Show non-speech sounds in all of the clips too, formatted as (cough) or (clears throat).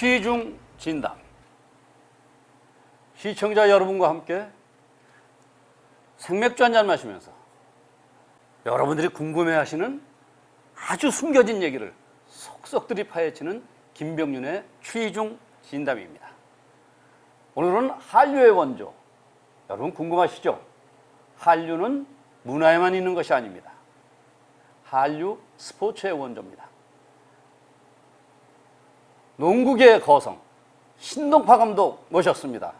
취중 진담. 시청자 여러분과 함께 생맥주 한 잔 마시면서 여러분들이 궁금해 하시는 아주 숨겨진 얘기를 속속들이 파헤치는 김병윤의 취중 진담입니다. 오늘은 한류의 원조. 여러분 궁금하시죠? 한류는 문화에만 있는 것이 아닙니다. 한류 스포츠의 원조입니다. 농구계의 거성 신동파 감독 모셨습니다.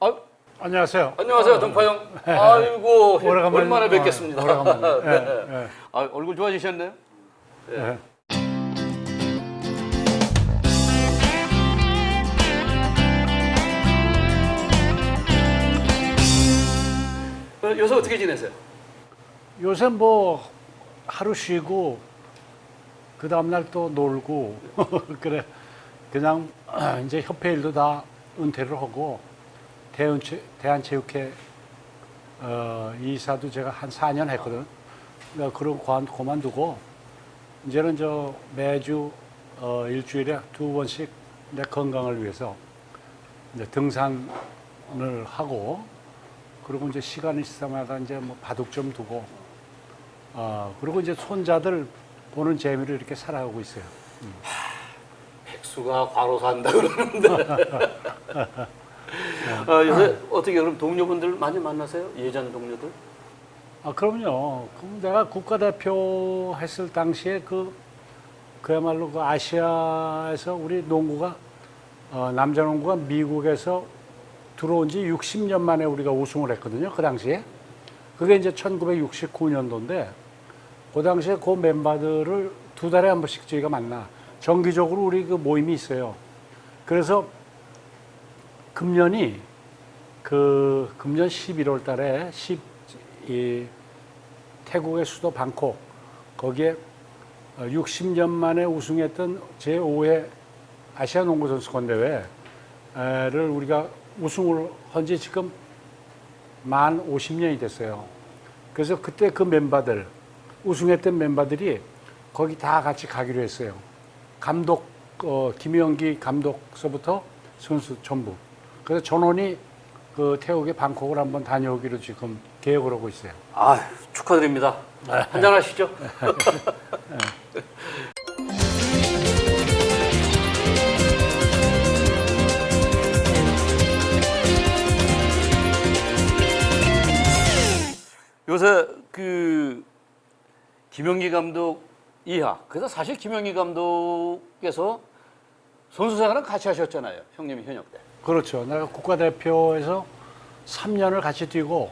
아, 안녕하세요. 안녕하세요, 동파 형. 아이고 오래간만에- 오랜만에 뵙겠습니다. 어, 오래간만에. 네. 예, 예. 아, 얼굴 좋아지셨네요. 예. 어, 요새 어떻게 지내세요? 요새 뭐 하루 쉬고 그 다음 날 또 놀고 (laughs) 그래 그냥 (clears throat) 이제 협회 일도 다 은퇴를 하고 대한체, 대한체육회 어, 이사도 제가 한 4년 했거든. 그러니까 그런 관 그만두고 이제는 저 매주 어, 일주일에 두 번씩 내 건강을 위해서 이제 등산을 하고 그리고 이제 시간 있을 때마다 이제 뭐 바둑 좀 두고 어, 그리고 이제 손자들 보는 재미를 이렇게 살아가고 있어요. 백수가 과로사 한다 그러는데. 어, (laughs) 요새 어떻게 그럼 동료분들 많이 만나세요? 예전 동료들? 아, 그럼요. 그럼 내가 국가대표 했을 당시에 그, 그야말로 그 아시아에서 우리 농구가, 어, 남자 농구가 미국에서 들어온 지 60년 만에 우리가 우승을 했거든요. 그 당시에. 그게 이제 1969년도인데, 그 당시에 그 멤버들을 두 달에 한 번씩 저희가 만나. 정기적으로 우리 그 모임이 있어요. 그래서 금년이 그 금년 11월 달에 10, 이 태국의 수도 방콕 거기에 60년 만에 우승했던 제5회 아시아 농구 선수권 대회를 우리가 우승을 한 지 지금 만 50년이 됐어요. 그래서 그때 그 멤버들 우승했던 멤버들이 거기 다 같이 가기로 했어요. 감독 어, 김영기 감독서부터 선수 전부. 그래서 전원이 그 태국의 방콕을 한번 다녀오기로 지금 계획을 하고 있어요. 아, 축하드립니다. 한잔 하시죠. (laughs) 요새 그 김영기 감독 이하 그래서 사실 김영기 감독께서 선수 생활은 같이 하셨잖아요 형님이 현역 때 그렇죠. 내가 국가대표에서 3년을 같이 뛰고,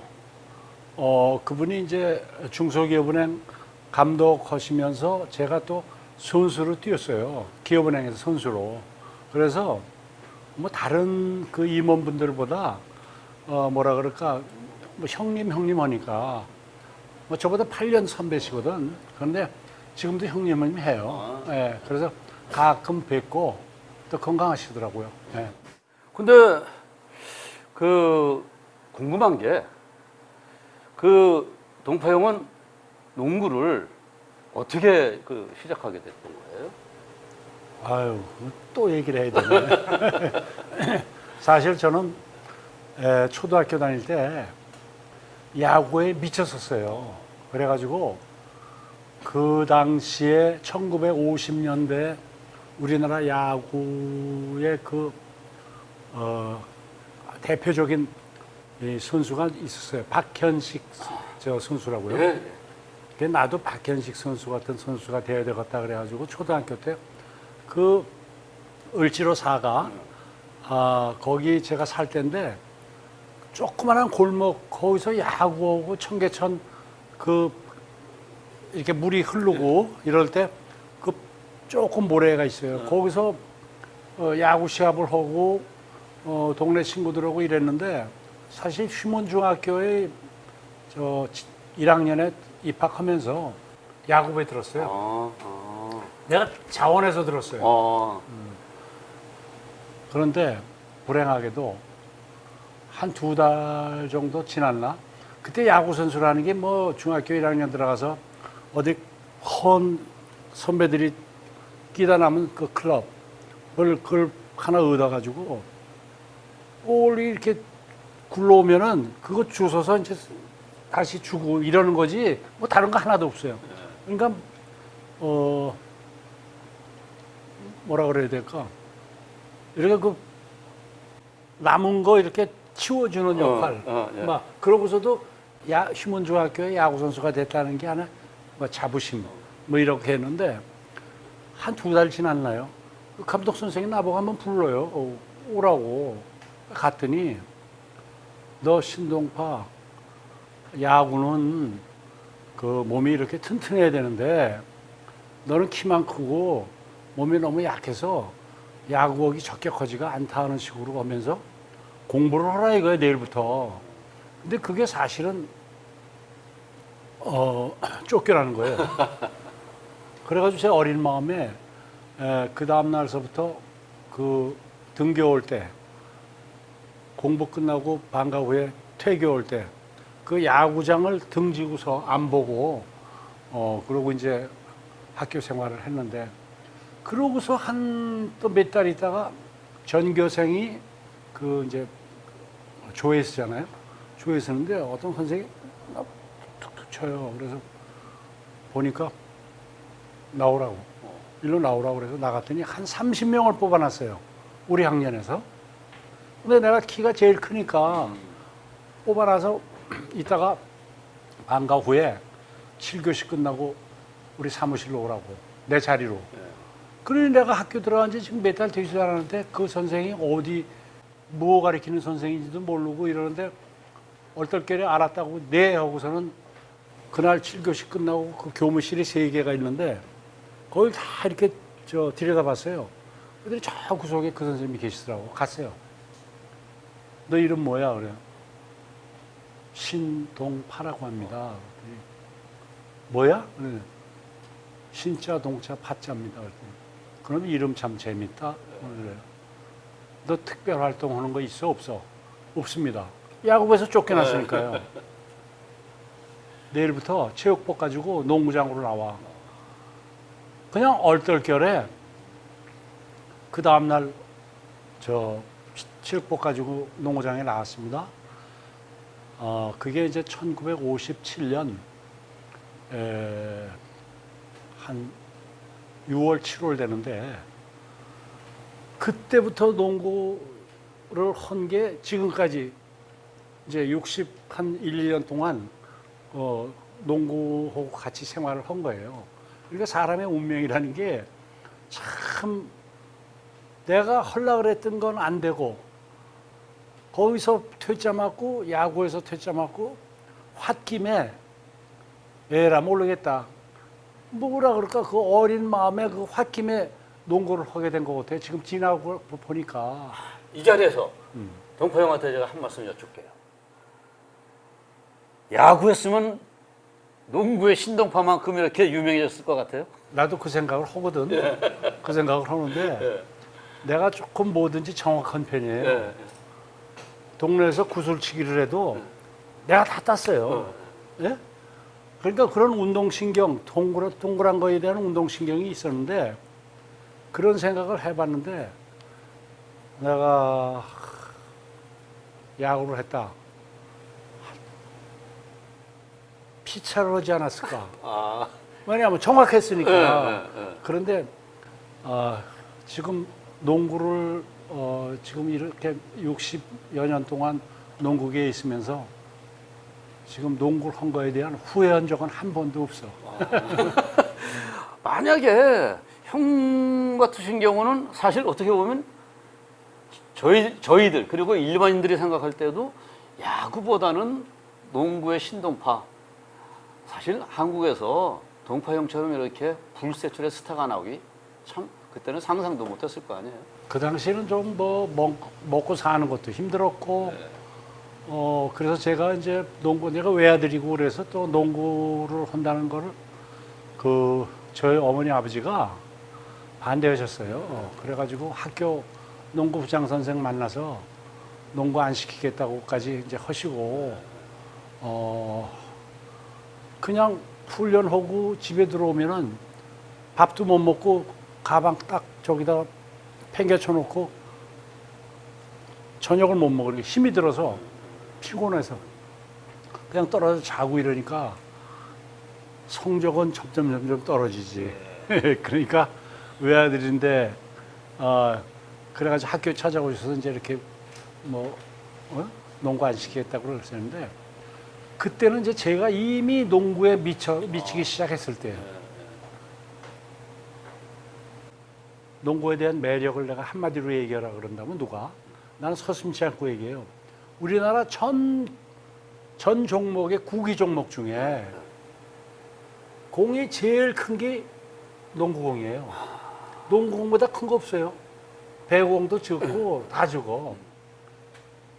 어, 그분이 이제 중소기업은행 감독 하시면서 제가 또 선수로 뛰었어요. 기업은행에서 선수로. 그래서 뭐 다른 그 임원분들보다 어, 뭐라 그럴까, 뭐 형님, 형님 하니까 뭐 저보다 8년 선배시거든. 그런데 지금도 형님은 해요. 예, 그래서 가끔 뵙고 또 건강하시더라고요. 예. 근데 그 궁금한 게 그 동파 형은 농구를 어떻게 그 시작하게 됐던 거예요? 아유, 또 얘기를 해야 되네. (laughs) 사실 저는 에, 초등학교 다닐 때 야구에 미쳤었어요. 그래가지고 그 당시에 1950년대 우리나라 야구의 그, 어, 대표적인 이 선수가 있었어요. 박현식 저 선수라고요. 예. 그 나도 박현식 선수 같은 선수가 되어야 되겠다 그래가지고 초등학교 때 그 을지로 사가 아 거기 제가 살 때인데 조그마한 골목 거기서 야구하고 청계천 그 이렇게 물이 흐르고 이럴 때 그 조금 모래가 있어요. 거기서 어, 야구 시합을 하고 어, 동네 친구들하고 이랬는데 사실 휴먼중학교에 저 1학년에 입학하면서 야구부에 들었어요. 아, 아, 내가 자원에서 들었어요. 아. 그런데 불행하게도 한 두 달 정도 지났나? 그때 야구 선수라는 게 뭐 중학교 1학년 들어가서 어디 헌 선배들이 끼다 남은 그 클럽 그걸, 그걸 하나 얻어가지고 올리 이렇게 굴러오면은 그거 주워서 이제 다시 주고 이러는 거지 뭐 다른 거 하나도 없어요. 그러니까 어 뭐라 그래야 될까? 이렇게 그 남은 거 이렇게 치워주는 어, 역할. 어, 예. 막 그러고서도 야 휴먼 중학교의 야구 선수가 됐다는 게 하나 뭐 자부심 뭐 이렇게 했는데 한 두 달 지났나요? 그 감독 선생이 나보고 한번 불러요. 어, 오라고 갔더니 너 신동파 야구는 그 몸이 이렇게 튼튼해야 되는데 너는 키만 크고 몸이 너무 약해서 야구하기 적격하지가 않다 하는 식으로 하면서 공부를 하라 이거야 내일부터. 근데 그게 사실은 어 쫓겨나는 거예요. 그래가지고 제 어린 마음에 에, 그 다음 날서부터 그 등교 올 때 공부 끝나고 방과 후에 퇴교 올 때 그 야구장을 등지고서 안 보고 어 그러고 이제 학교 생활을 했는데 그러고서 한 또 몇 달 있다가 전교생이 그 이제 조회 쓰잖아요. 조회 쓰는데 어떤 선생이 쳐요. 그래서 보니까 나오라고. 일로 나오라고 그래서 나갔더니 한 30명을 뽑아놨어요. 우리 학년에서. 근데 내가 키가 제일 크니까 뽑아놔서 이따가 방과 후에 7교시 끝나고 우리 사무실로 오라고. 내 자리로. 그러니 내가 학교 들어간 지 지금 몇 달 되지도 않았는데 그 선생이 어디 무엇 가르치는 선생인지도 모르고 이러는데 얼떨결에 알았다고 네 하고서는 그날 7교시 끝나고 그 교무실이 세 개가 있는데 거기 다 이렇게 저 들여다봤어요. 그랬더니 저 구석에 그 선생님이 계시더라고. 갔어요. 너 이름 뭐야? 그래요. 신동파라고 합니다. 뭐야? 그래. 신자 동자 파자입니다. 그럼 이름 참 재밌다. 그래요. 너 특별 활동하는 거 있어 없어? 없습니다. 야구부에서 쫓겨났으니까요. 내일부터 체육복 가지고 농구장으로 나와. 그냥 얼떨결에 그 다음날 저 체육복 가지고 농구장에 나왔습니다. 어, 그게 이제 1957년 에, 한 6월, 7월 되는데 그때부터 농구를 한 게 지금까지 이제 60 한 1, 2년 동안 어, 농구하고 같이 생활을 한 거예요. 그러니까 사람의 운명이라는 게 참 내가 하려 그랬던 건 안 되고 거기서 퇴짜 맞고 야구에서 퇴짜 맞고 홧김에 에라 모르겠다. 뭐라 그럴까 그 어린 마음에 그 홧김에 농구를 하게 된 것 같아요. 지금 지나고 보니까 이 자리에서 동포 형한테 제가 한 말씀 여쭐게요. 야구했으면 농구의 신동파만큼 이렇게 유명해졌을 것 같아요. 나도 그 생각을 하거든. 그 생각을 하는데 내가 조금 뭐든지 정확한 편이에요. 예. 동네에서 구슬치기를 해도 내가 다 땄어요. 예? 그러니까 그런 운동신경, 동그란, 동그란 거에 대한 운동신경이 있었는데 그런 생각을 해봤는데 내가 야구를 했다. 피차를 하지 않았을까. 아, 왜냐하면 정확했으니까. 예, 예, 예. 그런데 어, 지금 농구를 어, 지금 이렇게 60여 년 동안 농구계에 있으면서 지금 농구를 한 거에 대한 후회한 적은 한 번도 없어. (laughs) 만약에 형 같으신 경우는 사실 어떻게 보면 저희 저희들 그리고 일반인들이 생각할 때도 야구보다는 농구의 신동파 사실 한국에서 동파 형처럼 이렇게 불세출의 스타가 나오기 참 그때는 상상도 못했을 거 아니에요. 그 당시에는 좀 뭐 먹고 사는 것도 힘들었고 어 그래서 제가 이제 농구 내가 외아들이고 그래서 또 농구를 한다는 거를 그 저희 어머니 아버지가 반대하셨어요. 어, 그래가지고 학교 농구 부장 선생 만나서 농구 안 시키겠다고까지 이제 하시고 어 그냥 훈련하고 집에 들어오면은 밥도 못 먹고 가방 딱 저기다 팽개쳐 놓고 저녁을 못 먹으니까 힘이 들어서 피곤해서 그냥 떨어져 자고 이러니까 성적은 점점 점점 떨어지지. (laughs) 그러니까 외아들인데 어, 그래가지고 학교 찾아오셔서 이제 이렇게 뭐 어? 농구 안 시키겠다고 그랬었는데 그때는 이제 제가 이미 농구에 미쳐 미치기 시작했을 때예요. 농구에 대한 매력을 내가 한마디로 얘기하라 그런다면 누가? 나는 서슴지 않고 얘기해요. 우리나라 전, 전 종목의 구기 종목 중에 공이 제일 큰 게 농구공이에요. 농구공보다 큰 거 없어요. 배구공도 적고 다 적어.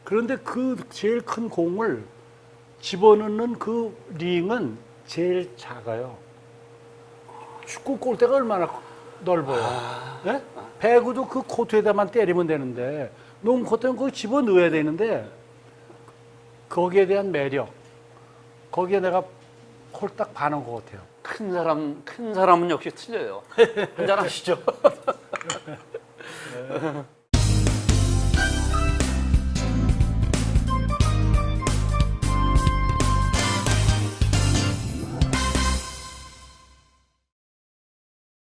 그런데 그 제일 큰 공을 집어넣는 그 링은 제일 작아요. 축구 골대가 얼마나 넓어요. 예? 배구도 그 코트에다만 때리면 되는데 농구 코트는 그거 집어 넣어야 되는데 거기에 대한 매력 거기에 내가 홀딱 반한 것 같아요. 큰 사람 큰 사람은 역시 틀려요. (laughs) 한잔 하시죠.